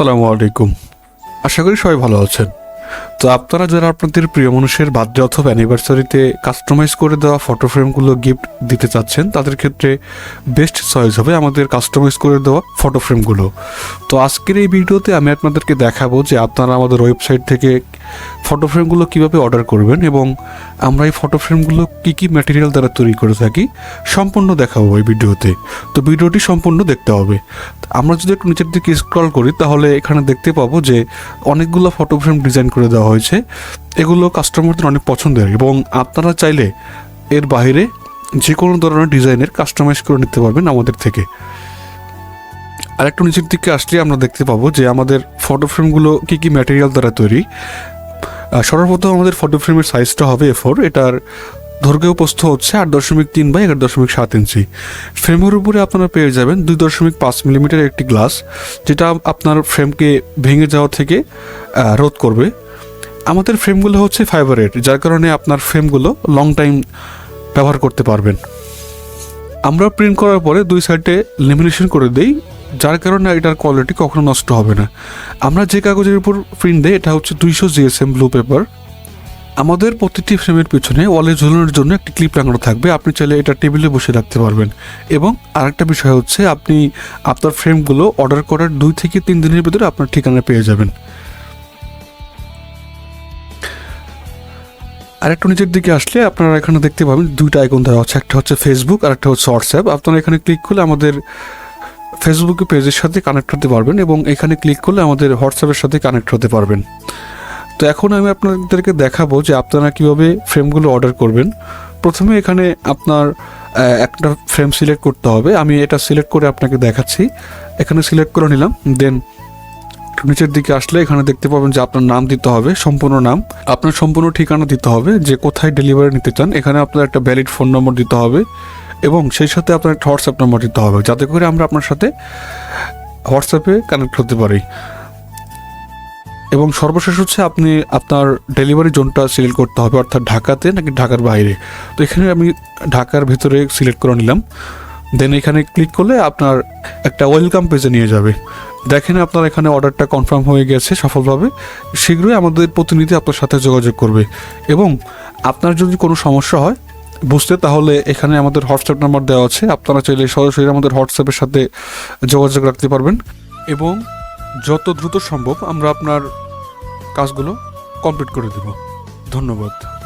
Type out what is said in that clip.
আসসালামু আলাইকুম। আশা করি সবাই ভালো আছেন। তো আপনারা যারা আপনাদের প্রিয় মানুষের বার্থডে অথবা অ্যানিভার্সারিতে কাস্টমাইজ করে দেওয়া ফটো ফ্রেমগুলো গিফট দিতে চাচ্ছেন, তাদের ক্ষেত্রে বেস্ট চয়েস হবে আমাদের কাস্টমাইজ করে দেওয়া ফটো ফ্রেমগুলো তো আজকের এই ভিডিওতে আমি আপনাদেরকে দেখাবো যে আপনারা আমাদের ওয়েবসাইট থেকে ফটো ফ্রেমগুলো কীভাবে অর্ডার করবেন এবং আমরা এই ফটো ফ্রেমগুলো কী কী ম্যাটেরিয়াল দ্বারা তৈরি করে থাকি, সম্পূর্ণ দেখাবো এই ভিডিওতে। তো ভিডিওটি সম্পূর্ণ দেখতে হবে। আমরা যদি একটু নিচের দিকে স্ক্রল করি, তাহলে এখানে দেখতে পাবো যে অনেকগুলো ফটো ফ্রেম ডিজাইন করে দেওয়া হয়েছে। এগুলো কাস্টমারদের অনেক পছন্দের এবং আপনারা চাইলে এর বাইরে যে কোনো ধরনের ডিজাইনের কাস্টমাইজ করে নিতে পারবেন আমাদের থেকে। আর একটু নিচের দিকে আসলে আমরা দেখতে পাবো যে আমাদের ফটো ফ্রেমগুলো কী কী ম্যাটেরিয়াল দ্বারা তৈরি। সর্বপ্রথম আমাদের ফটো ফ্রেমের সাইজটা হবে এ ফোর এটার দৈর্ঘ্য প্রস্থ হচ্ছে আট দশমিক তিন বাই এগারো দশমিক সাত ইঞ্চি। ফ্রেমের উপরে আপনারা পেয়ে যাবেন দুই দশমিক পাঁচ মিলিমিটার একটি গ্লাস যেটা আপনার ফ্রেমকে ভেঙে যাওয়া থেকে রোধ করবে। আমাদের ফ্রেমগুলো হচ্ছে ফাইবারের যার কারণে আপনার ফ্রেমগুলো লং টাইম ব্যবহার করতে পারবেন। আমরা প্রিন্ট করার পরে দুই সাইডে লেমিনেশন করে দেই। যার কারণে এটার কোয়ালিটি কখনো নষ্ট হবে না। আমরা যে কাগজের উপর প্রিন্ট দেই, এটা হচ্ছে দুইশো জিএসএম ব্লু পেপার আমাদের প্রতিটি ফ্রেমের পিছনে ওয়ালে ঝুলানোর জন্য একটি ক্লিপ লাগানো থাকবে। আপনি চাইলে এটা টেবিলে বসে রাখতে পারবেন। এবং আরেকটা বিষয় হচ্ছে, আপনি আপনার ফ্রেমগুলো অর্ডার করার দুই থেকে তিন দিনের ভিতরে আপনার ঠিকানা পেয়ে যাবেন। আর একটু নিচের দিকে আসলে আপনারা এখানে দেখতে পাবেন দুইটা আইকন দেওয়া হচ্ছে একটা হচ্ছে ফেসবুক আর একটা হচ্ছে হোয়াটসঅ্যাপ আপনারা এখানে ক্লিক করলে আমাদের ফেসবুকে পেজের সাথে কানেক্ট হতে পারবেন এবং এখানে ক্লিক করলে আমাদের হোয়াটসঅ্যাপের সাথে কানেক্ট হতে পারবেন। তো এখন আমি আপনাদেরকে দেখাবো যে আপনারা কীভাবে ফ্রেমগুলো অর্ডার করবেন। প্রথমে এখানে আপনার একটা ফ্রেম সিলেক্ট করতে হবে। আমি এটা সিলেক্ট করে আপনাকে দেখাচ্ছি। এখানে সিলেক্ট করে নিলাম। দেন নিচের দিকে আসলে এখানে দেখতে পাবেন যে আপনার নাম দিতে হবে, সম্পূর্ণ নাম। আপনার সম্পূর্ণ ঠিকানা দিতে হবে যে কোথায় ডেলিভারি নিতে চান। এখানে আপনার একটা ভ্যালিড ফোন নম্বর দিতে হবে। এবং সেই সাথে আপনার একটা হোয়াটসঅ্যাপ নম্বর দিতে হবে। যাতে করে আমরা আপনার সাথে হোয়াটসঅ্যাপে কানেক্ট হতে পারি। এবং সর্বশেষ হচ্ছে আপনি আপনার ডেলিভারি জোনটা সিলেক্ট করতে হবে, অর্থাৎ ঢাকাতে নাকি ঢাকার বাইরে। তো এখানে আমি ঢাকার ভেতরে সিলেক্ট করে নিলাম। দেন এখানে ক্লিক করলে আপনার একটা ওয়েলকাম পেজে নিয়ে যাবে। দেখেন আপনার এখানে অর্ডারটা কনফার্ম হয়ে গেছে সফলভাবে। শীঘ্রই আমাদের প্রতিনিধি আপনার সাথে যোগাযোগ করবে। এবং আপনার যদি কোনো সমস্যা হয় বুঝতে, তাহলে এখানে আমাদের হোয়াটসঅ্যাপ নাম্বার দেওয়া আছে। আপনারা চাইলে সরাসরি আমাদের হোয়াটসঅ্যাপের সাথে যোগাযোগ রাখতে পারবেন। এবং যত দ্রুত সম্ভব আমরা আপনার কাজগুলো কমপ্লিট করে দেব। ধন্যবাদ।